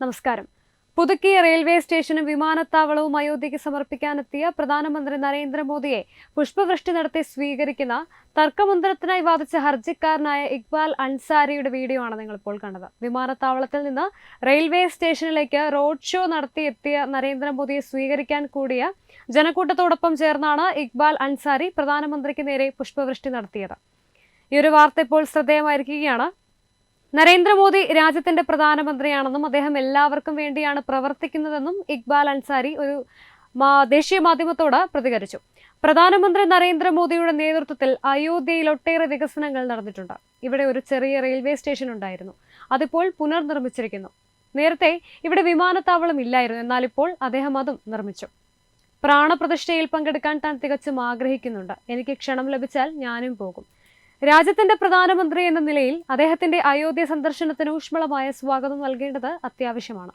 നമസ്കാരം. പുതുക്കിയ റെയിൽവേ സ്റ്റേഷനും വിമാനത്താവളവും അയോധ്യയ്ക്ക് സമർപ്പിക്കാനെത്തിയ പ്രധാനമന്ത്രി നരേന്ദ്രമോദിയെ പുഷ്പവൃഷ്ടി നടത്തി സ്വീകരിക്കുന്ന തർക്കമന്ത്രത്തിനായി വാദിച്ച ഹർജിക്കാരനായ ഇക്ബാൽ അൻസാരിയുടെ വീഡിയോ ആണ് നിങ്ങൾ ഇപ്പോൾ കണ്ടത്. വിമാനത്താവളത്തിൽ നിന്ന് റെയിൽവേ സ്റ്റേഷനിലേക്ക് റോഡ് ഷോ നടത്തി എത്തിയ നരേന്ദ്രമോദിയെ സ്വീകരിക്കാൻ കൂടിയ ജനക്കൂട്ടത്തോടൊപ്പം ചേർന്നാണ് ഇക്ബാൽ അൻസാരി പ്രധാനമന്ത്രിക്ക് നേരെ പുഷ്പവൃഷ്ടി നടത്തിയത്. ഈ ഒരു വാർത്ത ഇപ്പോൾ ശ്രദ്ധേയമായിരിക്കുകയാണ്. നരേന്ദ്രമോദി രാജ്യത്തിന്റെ പ്രധാനമന്ത്രിയാണെന്നും അദ്ദേഹം എല്ലാവർക്കും വേണ്ടിയാണ് പ്രവർത്തിക്കുന്നതെന്നും ഇക്ബാൽ അൻസാരി ഒരു ദേശീയ മാധ്യമത്തോട് പ്രതികരിച്ചു. പ്രധാനമന്ത്രി നരേന്ദ്രമോദിയുടെ നേതൃത്വത്തിൽ അയോധ്യയിൽ ഒട്ടേറെ വികസനങ്ങൾ നടന്നിട്ടുണ്ട്. ഇവിടെ ഒരു ചെറിയ റെയിൽവേ സ്റ്റേഷൻ ഉണ്ടായിരുന്നു. അതിപ്പോൾ പുനർനിർമ്മിച്ചിരിക്കുന്നു. നേരത്തെ ഇവിടെ വിമാനത്താവളം ഇല്ലായിരുന്നു. എന്നാൽ ഇപ്പോൾ അദ്ദേഹം അതും നിർമ്മിച്ചു. പ്രാണപ്രതിഷ്ഠയിൽ പങ്കെടുക്കാൻ താൻ തികച്ചും ആഗ്രഹിക്കുന്നുണ്ട്. എനിക്ക് ക്ഷണം ലഭിച്ചാൽ ഞാനും പോകും. രാജ്യത്തിന്റെ പ്രധാനമന്ത്രി എന്ന നിലയിൽ അദ്ദേഹത്തിന്റെ അയോധ്യ സന്ദർശനത്തിന് ഊഷ്മളമായ സ്വാഗതം നൽകേണ്ടത് അത്യാവശ്യമാണ്.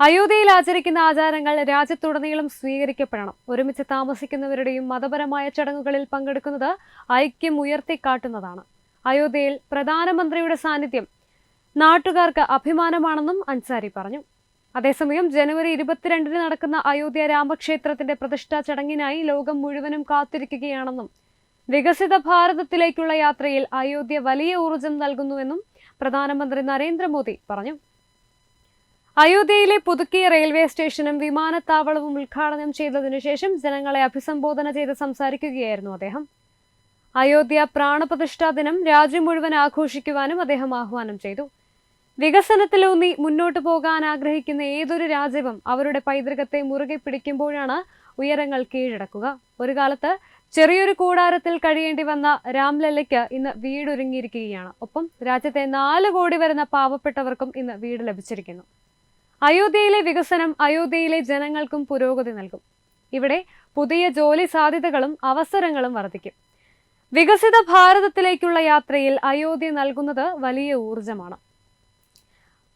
അയോധ്യയിൽ ആചരിക്കുന്ന ആചാരങ്ങൾ രാജ്യത്തുടനീളം സ്വീകരിക്കപ്പെടണം. ഒരുമിച്ച് താമസിക്കുന്നവരുടെയും മതപരമായ ചടങ്ങുകളിൽ പങ്കെടുക്കുന്നത് ഐക്യം ഉയർത്തിക്കാട്ടുന്നതാണ്. അയോധ്യയിൽ പ്രധാനമന്ത്രിയുടെ സാന്നിധ്യം നാട്ടുകാർക്ക് അഭിമാനമാണെന്നും അൻസാരി പറഞ്ഞു. അതേസമയം ജനുവരി ഇരുപത്തിരണ്ടിന് നടക്കുന്ന അയോധ്യ രാമക്ഷേത്രത്തിന്റെ പ്രതിഷ്ഠാ ചടങ്ങിനായി ലോകം മുഴുവനും കാത്തിരിക്കുകയാണെന്നും വികസിത ഭാരതത്തിലേക്കുള്ള യാത്രയിൽ അയോധ്യ വലിയ ഊർജം നൽകുന്നുവെന്നും പ്രധാനമന്ത്രി നരേന്ദ്രമോദി പറഞ്ഞു. അയോധ്യയിലെ പുതുക്കിയ റെയിൽവേ സ്റ്റേഷനും വിമാനത്താവളവും ഉദ്ഘാടനം ചെയ്തതിനു ശേഷം ജനങ്ങളെ അഭിസംബോധന ചെയ്ത് സംസാരിക്കുകയായിരുന്നു അദ്ദേഹം. അയോധ്യ പ്രാണപ്രതിഷ്ഠാ ദിനം രാജ്യം മുഴുവൻ ആഘോഷിക്കുവാനും അദ്ദേഹം ആഹ്വാനം ചെയ്തു. വികസനത്തിലൂന്നി മുന്നോട്ടു പോകാൻ ആഗ്രഹിക്കുന്ന ഏതൊരു രാജ്യവും അവരുടെ പൈതൃകത്തെ മുറുകെ പിടിക്കുമ്പോഴാണ് ഉയരങ്ങൾ കീഴടക്കുക. ഒരു കാലത്ത് ചെറിയൊരു കൂടാരത്തിൽ കഴിയേണ്ടി വന്ന രാംലല്ലയ്ക്ക് ഇന്ന് വീടൊരുങ്ങിയിരിക്കുകയാണ്. ഒപ്പം രാജ്യത്തെ നാല് കോടി വരുന്ന പാവപ്പെട്ടവർക്കും ഇന്ന് വീട് ലഭിച്ചിരിക്കുന്നു. അയോധ്യയിലെ വികസനം അയോധ്യയിലെ ജനങ്ങൾക്കും പുരോഗതി നൽകും. ഇവിടെ പുതിയ ജോലി സാധ്യതകളും അവസരങ്ങളും വർദ്ധിക്കും. വികസിത ഭാരതത്തിലേക്കുള്ള യാത്രയിൽ അയോധ്യ നൽകുന്നത് വലിയ ഊർജമാണ്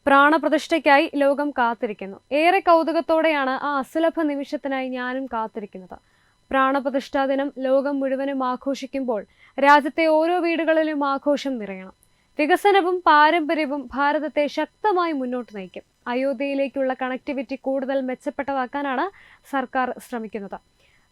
പ്രാണപ്രതിഷ്ഠയ്ക്കായി ലോകം കാത്തിരിക്കുന്നു. ഏറെ കൗതുകത്തോടെയാണ് ആ അസുലഭ നിമിഷത്തിനായി ഞാനും കാത്തിരിക്കുന്നത്. പ്രാണപ്രതിഷ്ഠാ ദിനം ലോകം മുഴുവനും ആഘോഷിക്കുമ്പോൾ രാജ്യത്തെ ഓരോ വീടുകളിലും ആഘോഷം നിറയണം. വികസനവും പാരമ്പര്യവും ഭാരതത്തെ ശക്തമായി മുന്നോട്ട് നയിക്കും. അയോധ്യയിലേക്കുള്ള കണക്ടിവിറ്റി കൂടുതൽ മെച്ചപ്പെട്ടതാക്കാനാണ് സർക്കാർ ശ്രമിക്കുന്നത്.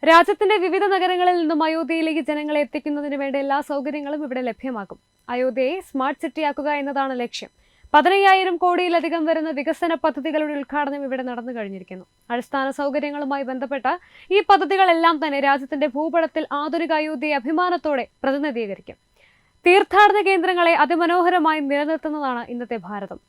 രാജ്യത്തിന്റെ വിവിധ നഗരങ്ങളിൽ നിന്നും അയോധ്യയിലേക്ക് ജനങ്ങളെ എത്തിക്കുന്നതിന് വേണ്ട എല്ലാ സൗകര്യങ്ങളും ഇവിടെ ലഭ്യമാക്കും അയോധ്യയെ സ്മാർട്ട് സിറ്റിയാക്കുക എന്നതാണ് ലക്ഷ്യം. പതിനയ്യായിരം കോടിയിലധികം വരുന്ന വികസന പദ്ധതികളുടെ ഉദ്ഘാടനം ഇവിടെ നടന്നു കഴിഞ്ഞിരിക്കുന്നു. അടിസ്ഥാന സൗകര്യങ്ങളുമായി ബന്ധപ്പെട്ട ഈ പദ്ധതികളെല്ലാം തന്നെ രാജ്യത്തിന്റെ ഭൂപടത്തിൽ ആധുനിക അയോധ്യയെ അഭിമാനത്തോടെ പ്രതിനിധീകരിക്കും. തീർത്ഥാടന കേന്ദ്രങ്ങളെ അതിമനോഹരമായി നിലനിർത്തുന്നതാണ് ഇന്നത്തെ ഭാരതം.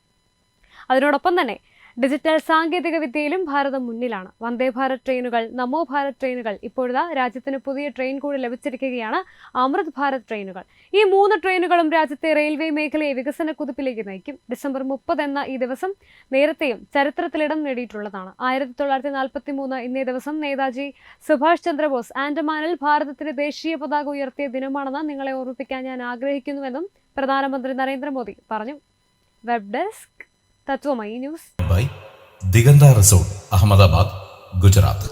അതിനോടൊപ്പം തന്നെ ഡിജിറ്റൽ സാങ്കേതിക വിദ്യയിലും ഭാരതം മുന്നിലാണ്. വന്ദേ ഭാരത് ട്രെയിനുകൾ നമോ ഭാരത് ട്രെയിനുകൾ ഇപ്പോഴത്തെ രാജ്യത്തിന് പുതിയ ട്രെയിൻ കൂടി ലഭിച്ചിരിക്കുകയാണ് അമൃത് ഭാരത് ട്രെയിനുകൾ. ഈ മൂന്ന് ട്രെയിനുകളും രാജ്യത്തെ റെയിൽവേ മേഖലയെ വികസന കുതിപ്പിലേക്ക് നയിക്കും. ഡിസംബർ മുപ്പത് എന്ന ഈ ദിവസം നേരത്തെയും ചരിത്രത്തിലിടം നേടിയിട്ടുള്ളതാണ്. ആയിരത്തി തൊള്ളായിരത്തി നാൽപ്പത്തി മൂന്ന് ഇന്നേ ദിവസം നേതാജി സുഭാഷ് ചന്ദ്രബോസ് ആൻഡമാനിൽ ഭാരതത്തിന്റെ ദേശീയ പതാക ഉയർത്തിയ ദിനമാണെന്ന് നിങ്ങളെ ഓർമ്മിപ്പിക്കാൻ ഞാൻ ആഗ്രഹിക്കുന്നുവെന്നും പ്രധാനമന്ത്രി നരേന്ദ്രമോദി പറഞ്ഞു. Web desk Tathwamayi news by Digantha resort Ahmedabad Gujarat.